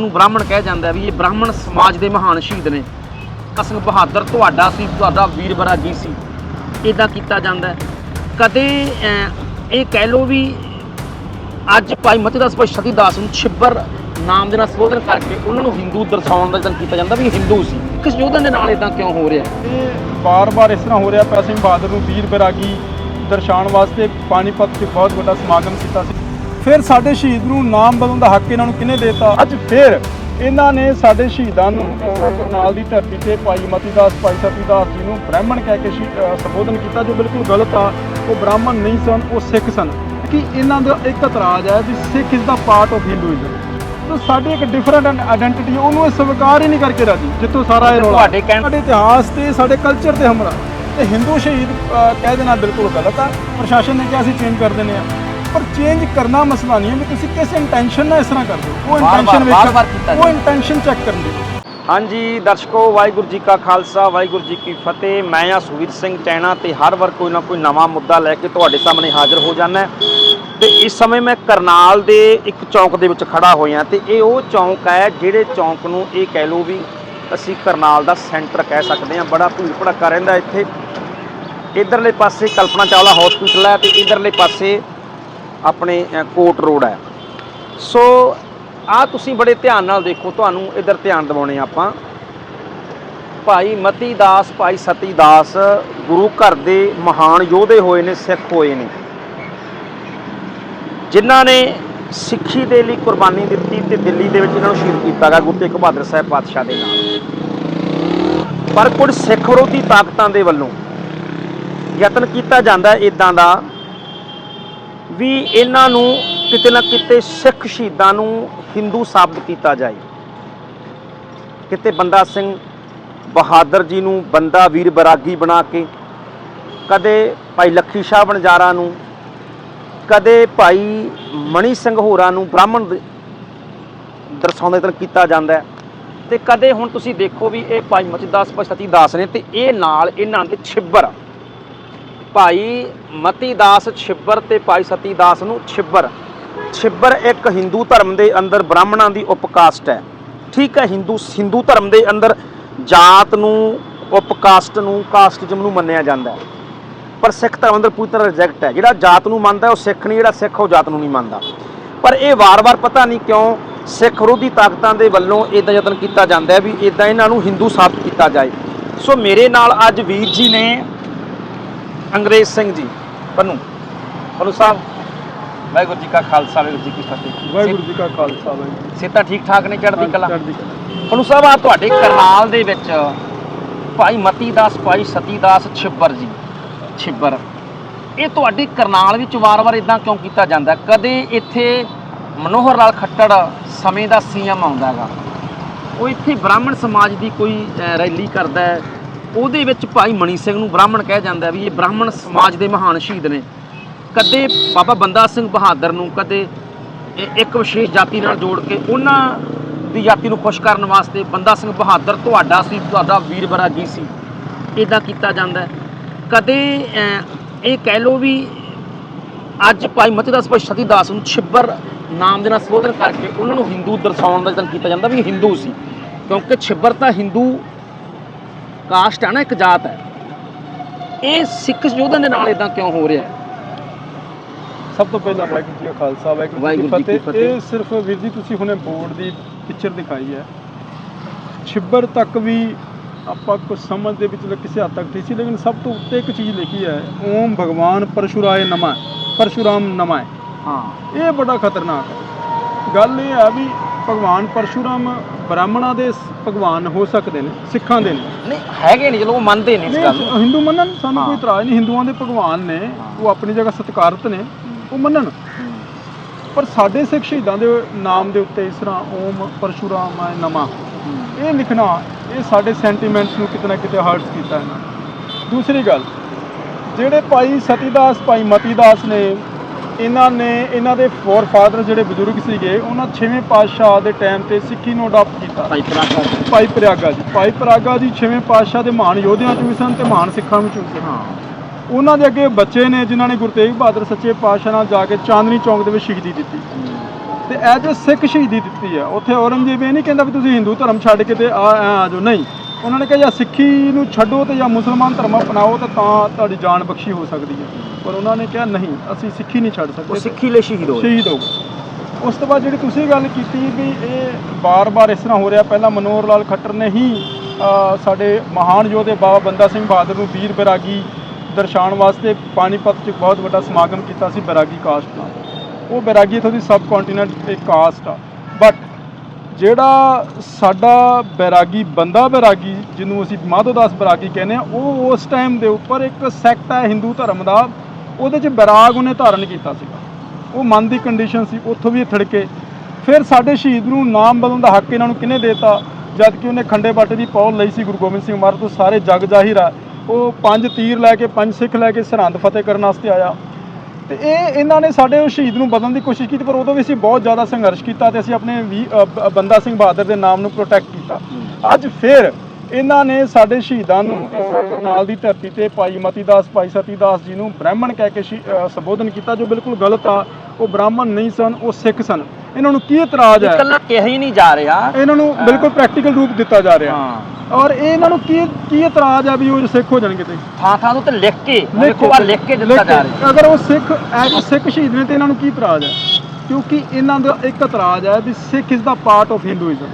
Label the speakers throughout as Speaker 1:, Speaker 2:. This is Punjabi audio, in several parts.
Speaker 1: ਨੂੰ ਬ੍ਰਾਹਮਣ ਕਿਹਾ ਜਾਂਦਾ ਵੀ ਇਹ ਬ੍ਰਾਹਮਣ ਸਮਾਜ ਦੇ ਮਹਾਨ ਸ਼ਹੀਦ ਨੇ। ਭਗਤ ਬਹਾਦਰ, ਤੁਹਾਡਾ ਸੀ, ਤੁਹਾਡਾ ਵੀਰ ਬਰਾਗੀ ਸੀ। ਇਦਾਂ ਕੀਤਾ ਜਾਂਦਾ ਕਦੇ ਇਹ ਕਹਿ ਲੋ ਵੀ ਅੱਜ ਭਾਈ ਮਤੀਦਾਸ ਭਾਈ ਸਤੀਦਾਸ ਨੂੰ ਛਿੱਬਰ ਨਾਮ ਦੇ ਨਾਲ ਸੰਬੋਧਨ ਕਰਕੇ ਉਹਨਾਂ ਨੂੰ ਹਿੰਦੂ ਦਰਸਾਉਣ ਦਾ ਯਤਨ ਕੀਤਾ ਜਾਂਦਾ ਵੀ ਹਿੰਦੂ ਸੀ। ਕਿਸ ਯੋਧਨ ਦੇ ਨਾਲ ਇਦਾਂ ਕਿਉਂ ਹੋ ਰਿਹਾ?
Speaker 2: ਇਹ ਬਾਰ-ਬਾਰ ਇਸ ਤਰ੍ਹਾਂ ਹੋ ਰਿਹਾ ਪਿਆ ਸਿੰਘ ਬਹਾਦਰ ਨੂੰ ਵੀਰ ਬਰਾਗੀ ਦਰਸਾਉਣ ਵਾਸਤੇ ਪਾਣੀਪਤ 'ਚ ਬਹੁਤ ਵੱਡਾ ਸਮਾਗਮ ਕੀਤਾ ਸੀ। ਫਿਰ ਸਾਡੇ ਸ਼ਹੀਦ ਨੂੰ ਨਾਮ ਬਦਲਣ ਦਾ ਹੱਕ ਇਹਨਾਂ ਨੂੰ ਕਿਹਨੇ ਦਿੱਤਾ? ਅੱਜ ਫਿਰ ਇਹਨਾਂ ਨੇ ਸਾਡੇ ਸ਼ਹੀਦਾਂ ਨੂੰ ਨਾਲ ਦੀ ਧਰਤੀ ਤੇ ਭਾਈ ਮਤੀਦਾਸ ਭਾਈ ਸਤੀਦਾਸ ਜੀ ਨੂੰ ਬ੍ਰਾਹਮਣ ਕਹਿ ਕੇ ਸੰਬੋਧਨ ਕੀਤਾ ਜੋ ਬਿਲਕੁਲ ਗਲਤ ਆ ਉਹ ਬ੍ਰਾਹਮਣ ਨਹੀਂ ਸਨ ਉਹ ਸਿੱਖ ਸਨ। ਕਿ ਇਹਨਾਂ ਦਾ ਇੱਕ ਇਤਰਾਜ਼ ਹੈ ਵੀ ਸਿੱਖ ਇਸ ਦਾ ਪਾਰਟ ਆਫ ਹਿੰਦੂਇਜ਼ਮ ਤਾਂ ਸਾਡੀ ਇੱਕ ਡਿਫਰੈਂਟ ਆਇਡੈਂਟੀਟੀ ਉਹਨੂੰ ਇਹ ਸਵੀਕਾਰ ਹੀ ਨਹੀਂ ਕਰਕੇ ਰਾਜੀ ਜਿੱਥੋਂ ਸਾਰਾ ਇਹ ਰੌਲਾ।
Speaker 1: ਤੁਹਾਡੇ ਕਹਿਣ-
Speaker 2: ਸਾਡੇ ਇਤਿਹਾਸ ਤੇ ਸਾਡੇ ਕਲਚਰ ਤੇ ਹਮਲਾ। ਤੇ ਹਿੰਦੂ ਸ਼ਹੀਦ ਕਹਿ ਦੇਣਾ ਬਿਲਕੁਲ ਗਲਤ ਆ। ਪ੍ਰਸ਼ਾਸਨ ਨੇ ਕਿਹਾ ਅਸੀਂ ਚੇਂਜ ਕਰ ਦਿੰਦੇ ਆ। ਪਰ ਚੇਂਜ ਕਰਨਾ ਮਸਲਾ ਨਹੀਂ ਹੈ ਵੀ ਤੁਸੀਂ ਕਿਸ ਇੰਟੈਂਸ਼ਨ ਨਾਲ ਇਸ ਤਰ੍ਹਾਂ ਕਰਦੇ ਹੋ। ਉਹ ਇੰਟੈਂਸ਼ਨ ਵਿੱਚ ਉਹ ਇੰਟੈਂਸ਼ਨ ਚੈੱਕ ਕਰਨ ਦੀ।
Speaker 1: ਹਾਂਜੀ ਦਰਸ਼ਕੋ ਵਾਹਿਗੁਰੂ ਜੀ ਕਾ ਖਾਲਸਾ ਵਾਹਿਗੁਰੂ ਜੀ ਕੀ ਫਤਿਹ। ਮੈਂ ਆ ਸੁਵੀਰ ਸਿੰਘ ਚੈਣਾ ਤੇ ਹਰ ਵਾਰ ਕੋਈ ਨਾ ਕੋਈ ਨਵਾਂ ਮੁੱਦਾ ਲੈ ਕੇ ਤੁਹਾਡੇ ਸਾਹਮਣੇ ਹਾਜ਼ਰ ਹੋ ਜਾਂਦਾ ਤੇ ਇਸ ਸਮੇਂ ਮੈਂ ਕਰਨਾਲ ਦੇ ਇੱਕ ਚੌਂਕ ਦੇ ਵਿੱਚ ਖੜਾ ਹੋਇਆ ਤੇ ਇਹ ਉਹ ਚੌਂਕ ਹੈ ਜਿਹੜੇ ਚੌਂਕ ਨੂੰ ਇਹ ਕਹਿ ਲਓ ਵੀ ਅਸੀਂ ਕਰਨਾਲ ਦਾ ਸੈਂਟਰ ਕਹਿ ਸਕਦੇ ਹਾਂ। ਬੜਾ ਭੀੜ ਭੜੱਕਾ ਰਹਿੰਦਾ ਇੱਥੇ। ਇਧਰਲੇ ਪਾਸੇ ਕਲਪਨਾ ਚਾਵਲਾ ਹਸਪੀਟਲ ਹੈ ਤੇ ਇਧਰਲੇ ਪਾਸੇ ਆਪਣੇ ਕੋਟ ਰੋਡ ਹੈ। ਸੋ, ਆ ਤੁਸੀਂ ਬੜੇ ਧਿਆਨ ਨਾਲ ਦੇਖੋ, ਤੁਹਾਨੂੰ ਇਧਰ ਧਿਆਨ ਦਿਵਾਉਣੇ ਆਪਾਂ। ਭਾਈ ਮਤੀ ਦਾਸ ਭਾਈ ਸਤੀ ਦਾਸ ਗੁਰੂ ਘਰ ਦੇ ਮਹਾਨ ਯੋਧੇ ਹੋਏ ਨੇ, ਸਿੱਖ ਹੋਏ ਨੇ। ਜਿਨ੍ਹਾਂ ਨੇ ਸਿੱਖੀ ਦੇ ਲਈ ਕੁਰਬਾਨੀ ਦਿੱਤੀ ਤੇ ਦਿੱਲੀ ਦੇ ਵਿੱਚ ਇਹਨਾਂ ਨੂੰ ਸ਼ਹੀਦ ਕੀਤਾ ਗਿਆ ਗੁਰੂ ਤੇਗ ਬਹਾਦਰ ਸਾਹਿਬ ਪਾਤਸ਼ਾਹ ਦੇ ਨਾਲ। ਪਰ ਕੁਝ ਸਿੱਖ ਵਿਰੋਧੀ ਤਾਕਤਾਂ ਦੇ ਵੱਲੋਂ ਯਤਨ ਕੀਤਾ ਜਾਂਦਾ ਇਦਾਂ ਦਾ ਵੀ ਇਹਨਾਂ ਨੂੰ ਕਿਤੇ ਨਾ ਕਿਤੇ ਸਿੱਖ ਸ਼ਹੀਦਾਂ ਨੂੰ ਹਿੰਦੂ ਸਾਬਤ ਕੀਤਾ ਜਾਏ। ਕਿਤੇ ਬੰਦਾ ਸਿੰਘ ਬਹਾਦਰ ਜੀ ਨੂੰ ਬੰਦਾ ਵੀਰ ਬਰਾਗੀ ਬਣਾ ਕੇ, ਕਦੇ ਭਾਈ ਲੱਖੀ ਸ਼ਾਹ ਬਣਜਾਰਾ ਨੂੰ, ਕਦੇ ਭਾਈ ਮਣੀ ਸਿੰਘ ਹੋਰਾਂ ਨੂੰ ਬ੍ਰਾਹਮਣ ਦਰਸਾਉਂਦੇ ਤਨ ਕੀਤਾ ਜਾਂਦਾ ਹੈ। ਤੇ ਕਦੇ ਹੁਣ ਤੁਸੀਂ ਦੇਖੋ ਵੀ ਇਹ ਭਾਈ ਮਤੀਦਾਸ ਭਾਈ ਸਤੀਦਾਸ ਨੇ ਤੇ ਇਹ ਨਾਲ ਇਹਨਾਂ ਦੇ ਛਿੱਬਰ ਭਾਈ ਮਤੀ ਦਾਸ ਛਿੱਬਰ ਤੇ ਭਾਈ ਸਤੀ ਦਾਸ ਨੂੰ ਛਿੱਬਰ। ਛਿੱਬਰ ਇੱਕ ਹਿੰਦੂ ਧਰਮ ਦੇ ਅੰਦਰ ਬ੍ਰਾਹਮਣਾਂ ਦੀ ਉਪਕਾਸਟ ਹੈ। ਠੀਕ ਹੈ, ਹਿੰਦੂ ਹਿੰਦੂ ਧਰਮ ਦੇ ਅੰਦਰ ਜਾਤ ਨੂੰ, ਉਪਕਾਸਟ ਨੂੰ, ਕਾਸਟਿਜ਼ਮ ਨੂੰ ਮੰਨਿਆ ਜਾਂਦਾ ਹੈ। ਪਰ ਸਿੱਖ ਧਰਮ ਅੰਦਰ ਪੂਰੀ ਤਰ੍ਹਾਂ ਰਿਜੈਕਟ ਹੈ। ਜਿਹੜਾ ਜਾਤ ਨੂੰ ਮੰਨਦਾ ਉਹ ਸਿੱਖ ਨਹੀਂ, ਜਿਹੜਾ ਸਿੱਖ ਉਹ ਜਾਤ ਨੂੰ ਨਹੀਂ ਮੰਨਦਾ। ਪਰ ਇਹ ਵਾਰ-ਵਾਰ ਪਤਾ ਨਹੀਂ ਕਿਉਂ ਸਿੱਖ ਵਿਰੋਧੀ ਤਾਕਤਾਂ ਦੇ ਵੱਲੋਂ ਇਦਾਂ ਯਤਨ ਕੀਤਾ ਜਾਂਦਾ ਹੈ ਵੀ ਇਦਾਂ ਇਹਨਾਂ ਨੂੰ ਹਿੰਦੂ ਸਾਬਤ ਕੀਤਾ ਜਾਏ। ਸੋ ਮੇਰੇ ਨਾਲ ਅੱਜ ਵੀਰ ਜੀ ਨੇ ਅੰਗਰੇਜ਼ ਸਿੰਘ ਜੀ ਪੰਨੂ। ਪੰਨੂ ਸਾਹਿਬ ਵਾਹਿਗੁਰੂ ਜੀ ਕਾ ਖਾਲਸਾ ਵਾਹਿਗੁਰੂ ਜੀ ਕੀ ਫਤਿਹ।
Speaker 2: ਵਾਹਿਗੁਰੂ ਜੀ ਕਾ ਖਾਲਸਾ ਵਾਹਿਗੁਰੂ
Speaker 1: ਸਿੱਧਾ ਠੀਕ ਠਾਕ ਨੇ ਚੜ੍ਹਦੀ ਕਲਾ?
Speaker 2: ਚੜ੍ਹਦੀ ਕਲਾ।
Speaker 1: ਪੰਨੂ ਸਾਹਿਬ ਆ ਤੁਹਾਡੇ ਕਰਨਾਲ ਦੇ ਵਿੱਚ ਭਾਈ ਮਤੀ ਦਾਸ ਭਾਈ ਸਤੀ ਦਾਸ ਛਿੱਬਰ ਜੀ। ਛਿੱਬਰ। ਇਹ ਤੁਹਾਡੇ ਕਰਨਾਲ ਵਿੱਚ ਵਾਰ-ਵਾਰ ਇਦਾਂ ਕਿਉਂ ਕੀਤਾ ਜਾਂਦਾ? ਕਦੇ ਇੱਥੇ ਮਨੋਹਰ ਲਾਲ ਖੱਟੜ ਸਮੇਂ ਦਾ ਸੀਐਮ ਆਉਂਦਾ ਹੈਗਾ। ਉਹ ਇੱਥੇ ਬ੍ਰਾਹਮਣ ਸਮਾਜ ਦੀ ਕੋਈ ਰੈਲੀ ਕਰਦਾ ਹੈ ਉਹਦੇ ਵਿੱਚ ਭਾਈ ਮਣੀ ਸਿੰਘ ਨੂੰ ਬ੍ਰਾਹਮਣ ਕਿਹਾ ਜਾਂਦਾ ਵੀ ਇਹ ਬ੍ਰਾਹਮਣ ਸਮਾਜ ਦੇ ਮਹਾਨ ਸ਼ਹੀਦ ਨੇ। ਕਦੇ ਬਾਬਾ ਬੰਦਾ ਸਿੰਘ ਬਹਾਦਰ ਨੂੰ ਕਦੇ ਇੱਕ ਵਿਸ਼ੇਸ਼ ਜਾਤੀ ਨਾਲ ਜੋੜ ਕੇ ਉਹਨਾਂ ਦੀ ਜਾਤੀ ਨੂੰ ਖੁਸ਼ ਕਰਨ ਵਾਸਤੇ ਬੰਦਾ ਸਿੰਘ ਬਹਾਦਰ ਤੁਹਾਡਾ ਸੀ, ਤੁਹਾਡਾ ਵੀਰ ਬਰਾਗੀ ਸੀ ਇਦਾਂ ਕੀਤਾ ਜਾਂਦਾ। ਕਦੇ ਇਹ ਕਹਿ ਲਓ ਵੀ ਅੱਜ ਭਾਈ ਮਤੀਦਾਸ ਭਾਈ ਸਤੀ ਦਾਸ ਨੂੰ ਛਿੱਬਰ ਨਾਮ ਦੇ ਨਾਲ ਸੰਬੋਧਨ ਕਰਕੇ ਉਹਨਾਂ ਨੂੰ ਹਿੰਦੂ ਦਰਸਾਉਣ ਦਾ ਯਤਨ ਕੀਤਾ ਜਾਂਦਾ ਵੀ ਹਿੰਦੂ ਸੀ। ਕਿਉਂਕਿ ਛਿੱਬਰ ਤਾਂ ਹਿੰਦੂ ਕਾਸਟ ਹੈ ਨਾ ਇੱਕ ਜਾਤ ਹੈ। ਇਹ ਸਿੱਖ ਯੋਧਨ ਦੇ ਨਾਲ ਇਦਾਂ ਕਿਉਂ ਹੋ ਰਿਹਾ ਹੈ?
Speaker 2: ਸਭ ਤੋਂ ਪਹਿਲਾਂ ਵਾਹਿਗੁਰੂ ਜੀ ਕਾ ਖਾਲਸਾ ਵਾਹਿਗੁਰੂ ਜੀ ਕੀ ਫਤਿਹ। ਇਹ ਸਿਰਫ ਵੀਰ ਜੀ ਤੁਸੀਂ ਹੁਣੇ ਬੋਰਡ ਦੀ ਪਿਕਚਰ ਦਿਖਾਈ ਹੈ। ਛਿੱਬਰ ਤੱਕ ਵੀ ਆਪਾਂ ਕੁਝ ਸਮਝ ਦੇ ਵਿੱਚ ਕਿਸੇ ਹੱਦ ਤੱਕ ਠੀਕ ਸੀ ਲੇਕਿਨ ਸਭ ਤੋਂ ਉੱਤੇ ਇੱਕ ਚੀਜ਼ ਲਿਖੀ ਹੈ ਓਮ ਭਗਵਾਨ ਪਰਸ਼ੁਰਾਏ ਨਮः ਪਰਸ਼ੁਰਾਮ ਨਮः
Speaker 1: ਹਾਂ।
Speaker 2: ਇਹ ਬੜਾ ਖਤਰਨਾਕ ਹੈ। ਗੱਲ ਇਹ ਆ ਵੀ ਭਗਵਾਨ ਪਰਸ਼ੁਰਾਮ ਬ੍ਰਾਹਮਣਾਂ ਦੇ ਭਗਵਾਨ ਹੋ ਸਕਦੇ ਨੇ ਸਿੱਖਾਂ ਦੇ ਨੇ
Speaker 1: ਨਹੀਂ ਹੈਗੇ ਨਹੀਂ ਚਲੋ ਉਹ ਮੰਨਦੇ ਨੇ ਇਸ ਗੱਲ ਨੂੰ
Speaker 2: ਨਹੀਂ, ਹਿੰਦੂ ਮੰਨਣ ਸਾਨੂੰ
Speaker 1: ਹਾਂ।
Speaker 2: ਕੋਈ ਇਤਰਾਜ਼ ਨਹੀਂ ਹਿੰਦੂਆਂ ਦੇ ਭਗਵਾਨ ਨੇ ਉਹ ਆਪਣੀ ਜਗ੍ਹਾ ਸਤਿਕਾਰਤ ਨੇ ਉਹ ਮੰਨਣ ਪਰ ਸਾਡੇ ਸਿੱਖ ਸ਼ਹੀਦਾਂ ਦੇ ਨਾਮ ਦੇ ਉੱਤੇ ਇਸ ਤਰ੍ਹਾਂ ਓਮ ਪਰਸ਼ੁਰਾਮਾਏ ਨਮਾ ਇਹ ਲਿਖਣਾ ਇਹ ਸਾਡੇ ਸੈਂਟੀਮੈਂਟਸ ਨੂੰ ਕਿਤੇ ਨਾ ਕਿਤੇ ਹਰਟਸ ਕੀਤਾ ਨੇ। ਦੂਸਰੀ ਗੱਲ ਜਿਹੜੇ ਭਾਈ ਸਤੀਦਾਸ ਭਾਈ ਮਤੀਦਾਸ ਨੇ ਇਹਨਾਂ ਨੇ ਇਹਨਾਂ ਦੇ ਫੋਰ ਫਾਦਰ ਜਿਹੜੇ ਬਜ਼ੁਰਗ ਸੀਗੇ ਉਹਨਾਂ ਛੇਵੇਂ ਪਾਤਸ਼ਾਹ ਦੇ ਟਾਈਮ ਤੇ ਸਿੱਖੀ ਨੂੰ ਅਡਾਪਟ ਕੀਤਾ।
Speaker 1: ਭਾਈ ਪ੍ਰਾਗਾ ਜੀ।
Speaker 2: ਭਾਈ ਪ੍ਰਿਆਗਾ ਜੀ। ਭਾਈ ਪ੍ਰਿਆਗਾ ਜੀ ਛੇਵੇਂ ਪਾਤਸ਼ਾਹ ਦੇ ਮਹਾਨ ਯੋਧਿਆਂ ਚੋਂ ਵੀ ਸਨ ਤੇ ਮਹਾਨ ਸਿੱਖਾਂ ਵਿੱਚੋਂ ਵੀ ਸਨ।
Speaker 1: ਹਾਂ।
Speaker 2: ਉਹਨਾਂ ਦੇ ਅੱਗੇ ਬੱਚੇ ਨੇ ਜਿਨ੍ਹਾਂ ਨੇ ਗੁਰੂ ਤੇਗ ਬਹਾਦਰ ਸੱਚੇ ਪਾਤਸ਼ਾਹ ਨਾਲ ਜਾ ਕੇ ਚਾਂਦਨੀ ਚੌਂਕ ਦੇ ਵਿੱਚ ਸ਼ਹੀਦੀ ਦਿੱਤੀ। ਤੇ ਐਜ ਅ ਸਿੱਖ ਸ਼ਹੀਦੀ ਦਿੱਤੀ ਹੈ ਉੱਥੇ ਔਰੰਗਜ਼ੇਬ ਇਹ ਨਹੀਂ ਕਹਿੰਦਾ ਵੀ ਤੁਸੀਂ ਹਿੰਦੂ ਧਰਮ ਛੱਡ ਕੇ ਤੇ ਆ ਆ ਜਾਓ। ਨਹੀਂ। ਉਹਨਾਂ ਨੇ ਕਿਹਾ ਜਾਂ ਸਿੱਖੀ ਨੂੰ ਛੱਡੋ ਤੇ ਜਾਂ ਮੁਸਲਮਾਨ ਧਰਮ ਅਪਣਾਓ ਤੇ ਤਾਂ ਤੁਹਾਡੀ ਜਾਨ ਬਖਸ਼ੀ ਹੋ ਸਕਦੀ ਹੈ। ਪਰ ਉਹਨਾਂ ਨੇ ਕਿਹਾ ਨਹੀਂ ਅਸੀਂ ਸਿੱਖੀ ਨਹੀਂ ਛੱਡ
Speaker 1: ਉਹ
Speaker 2: ਸਕਦੇ
Speaker 1: ਸਿੱਖੀ ਲਈ ਸ਼ਹੀਦ ਹੋਏ
Speaker 2: ਸ਼ਹੀਦ ਹੋ ਉਸ ਤੋਂ ਬਾਅਦ ਜਿਹੜੀ ਤੁਸੀਂ ਗੱਲ ਕੀਤੀ ਵੀ ਇਹ ਬਾਰ-ਬਾਰ ਇਸ ਤਰ੍ਹਾਂ ਹੋ ਰਿਹਾ ਪਹਿਲਾਂ ਮਨੋਹਰ ਲਾਲ ਖੱਟਰ ਨੇ ਹੀ ਸਾਡੇ ਮਹਾਨ ਯੋਧੇ ਬਾਬਾ ਬੰਦਾ ਸਿੰਘ ਬਹਾਦਰ ਨੂੰ ਵੀਰ ਬੈਰਾਗੀ ਦਰਸਾਉਣ ਵਾਸਤੇ ਪਾਣੀਪਤ 'ਚ ਬਹੁਤ ਵੱਡਾ ਸਮਾਗਮ ਕੀਤਾ ਸੀ ਬੈਰਾਗੀ ਕਾਸਟ ਨਾਲ। ਉਹ ਬੈਰਾਗੀ ਇੱਥੋਂ ਦੀ ਸਬ ਕੰਟੀਨੈਂਟ ਇੱਕ ਕਾਸਟ ਆ। ਬਟ ਜਿਹੜਾ ਸਾਡਾ ਬੈਰਾਗੀ ਬੰਦਾ ਬੈਰਾਗੀ, ਜਿਹਨੂੰ ਅਸੀਂ ਮਾਧੋਦਾਸ ਬੈਰਾਗੀ ਕਹਿੰਦੇ ਆ ਉਹ ਉਸ ਟਾਈਮ ਦੇ ਉੱਪਰ ਇੱਕ ਸੈਕਟ ਹੈ ਹਿੰਦੂ ਧਰਮ ਦਾ, ਉਹਦੇ 'ਚ ਬੈਰਾਗ ਉਹਨੇ ਧਾਰਨ ਕੀਤਾ ਸੀਗਾ। ਉਹ ਮਨ ਦੀ ਕੰਡੀਸ਼ਨ ਸੀ, ਉੱਥੋਂ ਵੀ ਇਹ ਥੜਕੇ। ਫਿਰ ਸਾਡੇ ਸ਼ਹੀਦ ਨੂੰ ਨਾਮ ਬਦਲਣ ਦਾ ਹੱਕ ਇਹਨਾਂ ਨੂੰ ਕਿਹਨੇ ਦੇਤਾ? ਜਦ ਕਿ ਉਹਨੇ ਖੰਡੇ ਬਾਟੇ ਦੀ ਪੌਲ ਲਈ ਸੀ, ਗੁਰੂ ਗੋਬਿੰਦ ਸਿੰਘ ਮਹਾਰਾਜ ਤੋਂ ਸਾਰੇ ਜਗ ਜ਼ਾਹਿਰ ਆ। ਉਹ ਪੰਜ ਤੀਰ ਲੈ ਕੇ, ਪੰਜ ਸਿੱਖ ਲੈ ਕੇ ਸਰਹੰਦ ਫਤਿਹ ਕਰਨ ਵਾਸਤੇ ਆਇਆ। ਤੇ ਇਹ ਇਹਨਾਂ ਨੇ ਸਾਡੇ ਉਹ ਸ਼ਹੀਦ ਨੂੰ ਬਦਲਣ ਦੀ ਕੋਸ਼ਿਸ਼ ਕੀਤੀ, ਪਰ ਉਦੋਂ ਵੀ ਅਸੀਂ ਬਹੁਤ ਜ਼ਿਆਦਾ ਸੰਘਰਸ਼ ਕੀਤਾ ਤੇ ਅਸੀਂ ਆਪਣੇ ਵੀ ਬ- ਬੰਦਾ ਸਿੰਘ ਬਹਾਦਰ ਦੇ ਨਾਮ ਨੂੰ ਪ੍ਰੋਟੈਕਟ ਕੀਤਾ। ਅੱਜ ਫਿਰ ਇਹਨਾਂ ਨੇ ਸਾਡੇ ਸ਼ਹੀਦਾਂ ਨੂੰ ਨਾਲ ਦੀ ਧਰਤੀ ਤੇ ਭਾਈ ਮਤੀ ਦਾਸ, ਭਾਈ ਸਤੀ ਦਾਸ ਜੀ ਨੂੰ ਬ੍ਰਾਹਮਣ ਕਹਿ ਕੇ ਸ਼ੀ- ਸੰਬੋਧਨ ਕੀਤਾ, ਜੋ ਬਿਲਕੁਲ ਗਲਤ ਆ। ਉਹ ਬ੍ਰਾਹਮਣ ਨਹੀਂ ਸਨ, ਉਹ ਸਿੱਖ ਸਨ। ਇਹਨਾਂ ਨੂੰ ਕੀ ਇਤਰਾਜ਼ ਹੈ?
Speaker 1: ਇਕੱਲਾ ਕਿਹਾ ਹੀ ਨਹੀਂ ਜਾ ਰਿਹਾ।
Speaker 2: ਇਹਨਾਂ ਨੂੰ ਬਿਲਕੁਲ ਪ੍ਰੈਕਟੀਕਲ ਰੂਪ ਦਿੱਤਾ ਜਾ ਰਿਹਾ।
Speaker 1: ਹਾਂ।
Speaker 2: ਔਰ ਇਹ ਇਹਨਾਂ ਨੂੰ ਕੀ ਕੀ ਇਤਰਾਜ਼ ਹੈ ਵੀ ਉਹ ਸਿੱਖ ਹੋ ਜਾਣਗੇ ਤੇ?
Speaker 1: ਥਾਂ ਥਾਂ ਤੋਂ ਤੇ ਲਿਖ ਕੇ ਦੇਖੋ ਆ ਲਿਖ ਕੇ ਦਿੱਤਾ ਜਾ। ਰਿਹਾ।
Speaker 2: ਅਗਰ ਉਹ ਸਿੱਖ ਐਜ ਸਿੱਖ ਸ਼ਹੀਦ ਨੇ ਤੇ ਇਹਨਾਂ ਨੂੰ ਕੀ ਇਤਰਾਜ਼ ਹੈ? ਕਿਉਂਕਿ ਇਹਨਾਂ ਦਾ ਇੱਕ ਇਤਰਾਜ਼ ਹੈ ਵੀ Sikh is the part of Hinduism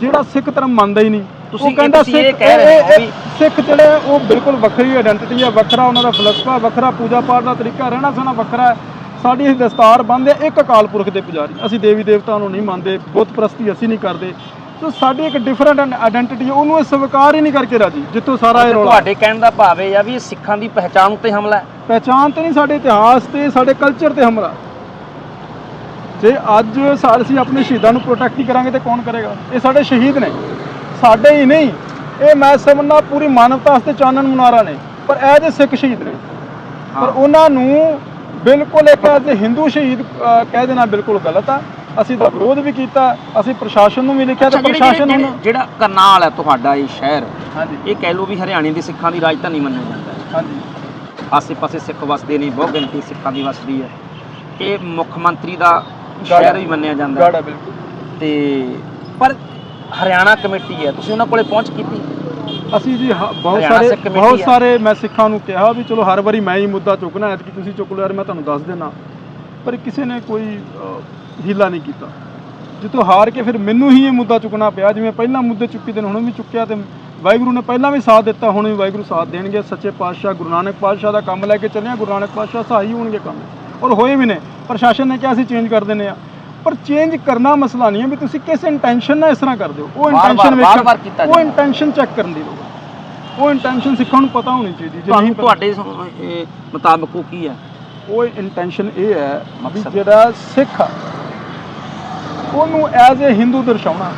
Speaker 2: ਜਿਹੜਾ ਸਿੱਖ ਧਰਮ ਮੰਨਦਾ ਹੀ ਨਹੀਂ।
Speaker 1: ਤੁਸੀਂ
Speaker 2: ਕਹਿੰਦਾ ਸਿੱਖ
Speaker 1: ਕਹਿ ਰਹੇ ਹੋ ਵੀ-
Speaker 2: ਸਿੱਖ ਜਿਹੜੇ ਉਹ ਬਿਲਕੁਲ ਵੱਖਰੀ ਆਇਡੈਂਟੀਟੀ ਹੈ ਵੱਖਰਾ ਉਹਨਾਂ ਦਾ ਫਲਸਫਾ ਵੱਖਰਾ ਪੂਜਾ ਪਾਠ ਦਾ ਤਰੀਕਾ ਰਹਿਣਾ ਸਹਿਣਾ ਵੱਖਰਾ ਹੈ। ਸਾਡੀ ਇਹ ਦਸਤਾਰ ਬੰਨ੍ਹਦੇ ਆ ਇੱਕ ਅਕਾਲ ਪੁਰਖ ਦੇ ਪੁਜਾਰੀ। ਅਸੀਂ ਦੇਵੀ ਦੇਵਤਾਂ ਨੂੰ ਨਹੀਂ ਮੰਨਦੇ ਬੁੱਤ ਪ੍ਰਸਤੀ ਅਸੀਂ ਨਹੀਂ ਕਰਦੇ। ਸੋ ਸਾਡੀ ਇੱਕ ਡਿਫਰੈਂਟ ਆਇਡੈਂਟੀਟੀ ਹੈ ਉਹਨੂੰ ਇਹ ਸਵੀਕਾਰ ਹੀ ਨਹੀਂ ਕਰਕੇ ਰਾਜੀ ਜਿੱਥੋਂ ਸਾਰਾ ਇਹ ਰੌਲਾ।
Speaker 1: ਤੁਹਾਡੇ ਕਹਿਣ ਦਾ ਭਾਵ ਇਹ ਆ ਵੀ ਇਹ ਸਿੱਖਾਂ ਦੀ ਪਹਿਚਾਣ ਉੱਤੇ ਹਮਲਾ ਹੈ।
Speaker 2: ਤੇ ਨਹੀਂ ਸਾਡੇ ਇਤਿਹਾਸ ਤੇ ਸਾਡੇ ਕਲਚਰ ਤੇ ਹਮਲਾ। ਜੇ ਅੱਜ ਸਾ- ਅਸੀਂ ਆਪਣੇ ਸ਼ਹੀਦਾਂ ਨੂੰ ਪ੍ਰੋਟੈਕਟ ਹੀ ਕਰਾਂਗੇ ਤੇ ਕੌਣ ਕਰੇਗਾ? ਇਹ ਸਾਡੇ ਸ਼ਹੀਦ ਨੇ। ਸਾਡੇ ਹੀ ਨਹੀਂ। ਇਹ ਮੈਂ ਸਮਝਦਾ ਪੂਰੀ ਮਾਨਵਤਾ ਵਾਸਤੇ ਚਾਨਣ ਮੁਨਾਰਾ ਨੇ। ਪਰ ਇਹ ਜੇ ਸਿੱਖ ਸ਼ਹੀਦ ਨੇ। ਪਰ ਉਹਨਾਂ ਨੂੰ ਬਿਲਕੁਲ ਇੱਕ ਐਜ਼ ਹਿੰਦੂ ਸ਼ਹੀਦ ਕਹਿ ਦੇਣਾ ਬਿਲਕੁਲ ਗਲਤ ਆ। ਅਸੀਂ ਦਾ ਵਿਰੋਧ ਵੀ ਕੀਤਾ ਅਸੀਂ ਪ੍ਰਸ਼ਾਸਨ ਨੂੰ ਵੀ ਲਿਖਿਆ ਤੇ ਪ੍ਰਸ਼ਾਸਨ ਹੁਣ
Speaker 1: ਜਿਹੜਾ ਕਰਨਾਲ ਹੈ ਤੁਹਾਡਾ ਇਹ ਸ਼ਹਿਰ ਇਹ ਕਹਿ ਲਓ ਵੀ ਹਰਿਆਣੇ ਦੀ ਸਿੱਖਾਂ ਦੀ ਰਾਜਧਾਨੀ ਮੰਨਿਆ ਜਾਂਦਾ ਹੈ।
Speaker 2: ਹਾਂਜੀ।
Speaker 1: ਆਸੇ-ਪਾਸੇ ਸਿੱਖ ਵਸਦੇ ਨੇ ਬਹੁਤ ਗਿਣਤੀ ਸਿੱਖਾਂ ਦੀ ਵਸਦੀ ਹੈ। ਇਹ ਮੁੱਖ ਮੰਤਰੀ ਦਾ ਸ਼ਹਿਰ ਵੀ ਮੰਨਿਆ ਜਾਂਦਾ ਹੈ। ਤੇ ਪਰ ਹਰਿਆਣਾ ਕਮੇਟੀ ਹੈ ਤੁਸੀਂ ਉਹਨਾਂ ਕੋਲੇ ਪਹੁੰਚ ਕੀਤੀ?
Speaker 2: ਅਸੀਂ ਜੀ ਹ- ਬਹੁਤ
Speaker 1: ਹਰਿਆਣਾ
Speaker 2: ਸਾਰੇ
Speaker 1: ਸਿੱਖ ਕਮੇਟੀ
Speaker 2: ਬਹੁਤ
Speaker 1: ਆ।
Speaker 2: ਸਾਰੇ ਮੈਂ ਸਿੱਖਾਂ ਨੂੰ ਕਿਹਾ ਵੀ ਚਲੋ ਹਰ ਵਾਰੀ ਮੈਂ ਹੀ ਮੁੱਦਾ ਚੁੱਕਣਾ ਐਤਕੀ ਤੁਸੀਂ ਚੁੱਕ ਲਓ ਯਾਰ ਮੈਂ ਤੁਹਾਨੂੰ ਦੱਸ ਦੇਣਾ ਪਰ ਕਿਸੇ ਨੇ ਕੋਈ ਅ, ਹੀਲਾ ਨਹੀਂ ਕੀਤਾ। ਜਿੱਥੋਂ ਹਾਰ ਕੇ ਫਿਰ ਮੈਨੂੰ ਹੀ ਇਹ ਮੁੱਦਾ ਚੁੱਕਣਾ ਪਿਆ ਜਿਵੇਂ ਪਹਿਲਾਂ ਮੁੱਦੇ ਚੁੱਕੀ ਤੇ ਹੁਣ ਵੀ ਚੁੱਕਿਆ ਤੇ ਵਾਹਿਗੁਰੂ ਨੇ ਪਹਿਲਾਂ ਵੀ ਸਾਥ ਦਿੱਤਾ ਹੁਣ ਵੀ ਵਾਹਿਗੁਰੂ ਸਾਥ ਦੇਣਗੇ। ਸੱਚੇ ਪਾਤਸ਼ਾਹ ਗੁਰੂ ਨਾਨਕ ਪਾਤਸ਼ਾਹ ਦਾ ਕੰਮ ਲੈ ਕੇ ਚੱਲੇ ਆ ਗੁਰੂ ਨਾਨਕ ਪਾਤਸ਼ਾਹ ਸਹਾਈ ਹੋਣਗੇ ਕੰਮ। ਔਰ ਹੋਏ ਵੀ ਨੇ ਪ੍ਰਸ਼ਾਸਨ ਨੇ ਕਿਹਾ ਅਸੀਂ ਚੇਂਜ ਕਰ ਦਿੰਦੇ ਆ ਪਰ ਚੇਂਜ ਕਰਨਾ ਮਸਲਾ ਨਹੀਂ ਹੈ ਵੀ ਤੁਸੀਂ ਕਿਸ ਇੰਟੈਂਸ਼ਨ ਨਾਲ ਇਸ ਤਰ੍ਹਾਂ ਕਰਦੇ ਹੋ ਉਹ ਇੰਟੈਂਸ਼ਨ
Speaker 1: ਕੀਤਾ
Speaker 2: ਉਹ। ਇੰਟੈਂਸ਼ਨ ਚੈੱਕ ਕਰਨ ਦੀ ਲੋੜ। ਉਹ ਇੰਟੈਂਸ਼ਨ ਸਿੱਖਾਂ ਨੂੰ ਪਤਾ ਹੋਣੀ ਚਾਹੀਦੀ ਜੇ ਨਹੀਂ
Speaker 1: ਤੁਹਾਡੇ ਮੁਤਾਬਕ ਉਹ ਕੀ ਹੈ
Speaker 2: ਉਹ ਇੰਟੈਂਸ਼ਨ ਇਹ ਹੈ ਵੀ। ਜਿਹੜਾ ਸਿੱਖ ਉਹਨੂੰ ਐਜ਼ ਅ ਹਿੰਦੂ ਦਰਸਾਉਣਾ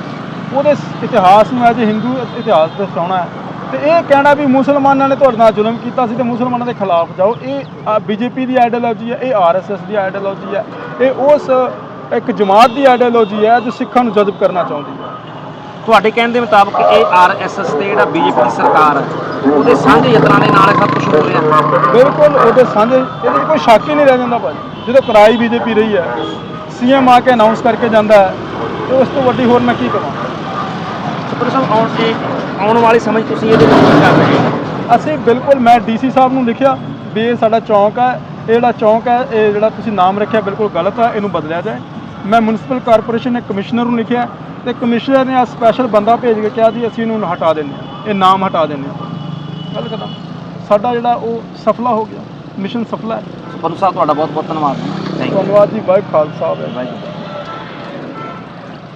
Speaker 2: ਉਹਦੇ ਇਤਿਹਾਸ ਨੂੰ ਐਜ਼ ਅ ਹਿੰਦੂ ਇਤਿਹਾਸ ਦਰਸਾਉਣਾ ਤੇ ਇਹ ਕਹਿਣਾ ਵੀ ਮੁਸਲਮਾਨਾਂ ਨੇ ਤੁਹਾਡੇ ਨਾਲ ਜ਼ੁਲਮ ਕੀਤਾ ਸੀ ਤੇ ਮੁਸਲਮਾਨਾਂ ਦੇ ਖਿਲਾਫ ਜਾਓ ਇਹ ਬੀਜੇਪੀ ਦੀ ਆਈਡੀਓਲੋਜੀ ਹੈ ਇਹ ਆਰਐਸਐਸ ਦੀ ਆਈਡੀਓਲੋਜੀ ਹੈ ਇਹ ਉਸ ਇੱਕ ਜਮਾਤ ਦੀ ਆਈਡੀਓਲੋਜੀ ਹੈ ਜੋ ਸਿੱਖਾਂ ਨੂੰ ਜਜ਼ਬ ਕਰਨਾ ਚਾਹੁੰਦੀ ਹੈ।
Speaker 1: ਤੁਹਾਡੇ ਕਹਿਣ ਦੇ ਮੁਤਾਬਕ ਇਹ ਆਰਐਸਐਸ ਤੇ ਜਿਹੜਾ ਬੀਜੇਪੀ ਦੀ ਸਰਕਾਰ ਹੈ ਉਹਦੇ ਸਾਂਝੇ ਯਤਨਾਂ ਦੇ ਨਾਲ ਸਭ ਕੁਝ ਹੋ ਰਿਹਾ?
Speaker 2: ਬਿਲਕੁਲ ਉਹਦੇ ਸਾਂਝੇ ਇਹਦੇ 'ਚ ਕੋਈ ਸ਼ੱਕ ਹੀ ਨਹੀਂ ਰਹਿ ਜਾਂਦਾ ਭਾਜੀ। ਜਦੋਂ ਕਰਾਈ ਬੀਜੇਪੀ ਰਹੀ ਹੈ ਸੀਐਮ ਆ ਕੇ ਅਨਾਉਂਸ ਕਰਕੇ ਜਾਂਦਾ ਹੈ ਤੇ ਉਸ ਤੋਂ ਵੱਡੀ ਹੋਰ ਮੈਂ ਕੀ ਕਹਾਂ
Speaker 1: ਸੁਪਰ ਸਾਹਿਬ ਆਉਣ ਤੇ ਆਉਣ ਵਾਲੇ ਸਮੇਂ 'ਚ ਤੁਸੀਂ ਇਹਦੇ ਵਿੱਚ ਕੀ ਕਰ ਰਹੇ ਹੋ?
Speaker 2: ਅਸੀਂ ਬਿਲਕੁਲ ਮੈਂ ਡੀਸੀ ਸਾਹਿਬ ਨੂੰ ਲਿਖਿਆ ਵੀ ਇਹ ਸਾਡਾ ਚੌਂਕ ਹੈ ਇਹ ਜਿਹੜਾ ਚੌਂਕ ਹੈ ਇਹ ਜਿਹੜਾ ਤੁਸੀਂ ਨਾਮ ਰੱਖਿਆ ਬਿਲਕੁਲ ਗਲਤ ਹੈ ਇਹਨੂੰ ਬਦਲਿਆ ਜਾਏ। ਮੈਂ ਮਿਊਨਿਸਪਲ ਕਾਰਪੋਰੇਸ਼ਨ ਦੇ ਕਮਿਸ਼ਨਰ ਨੂੰ ਲਿਖਿਆ ਤੇ ਕਮਿਸ਼ਨਰ ਨੇ ਆ ਸਪੈਸ਼ਲ ਬੰਦਾ ਭੇਜ ਕੇ ਕਿਹਾ ਜੀ ਅਸੀਂ ਇਹਨੂੰ ਹਟਾ ਦਿੰਦੇ ਇਹ ਨਾਮ ਹਟਾ ਦਿੰਦੇ ਗੱਲ ਕਰਾਂ ਸਾਡਾ ਜਿਹੜਾ ਉਹ ਸਫਲਾ ਹੋ ਗਿਆ ਮਿਸ਼ਨ ਸਫਲਾ ਹੈ।
Speaker 1: ਸੁਪਰ ਸਾਹਿਬ ਤੁਹਾਡਾ ਬਹੁਤ ਬਹੁਤ ਧੰਨਵਾਦ ਥੈਂਕ ਯੂ
Speaker 2: ਧੰਨਵਾਦ ਜੀ ਵਾਹਿਗੁਰੂ ਖਾਲਸਾ
Speaker 1: ਵਾਹਿਗੁਰੂ।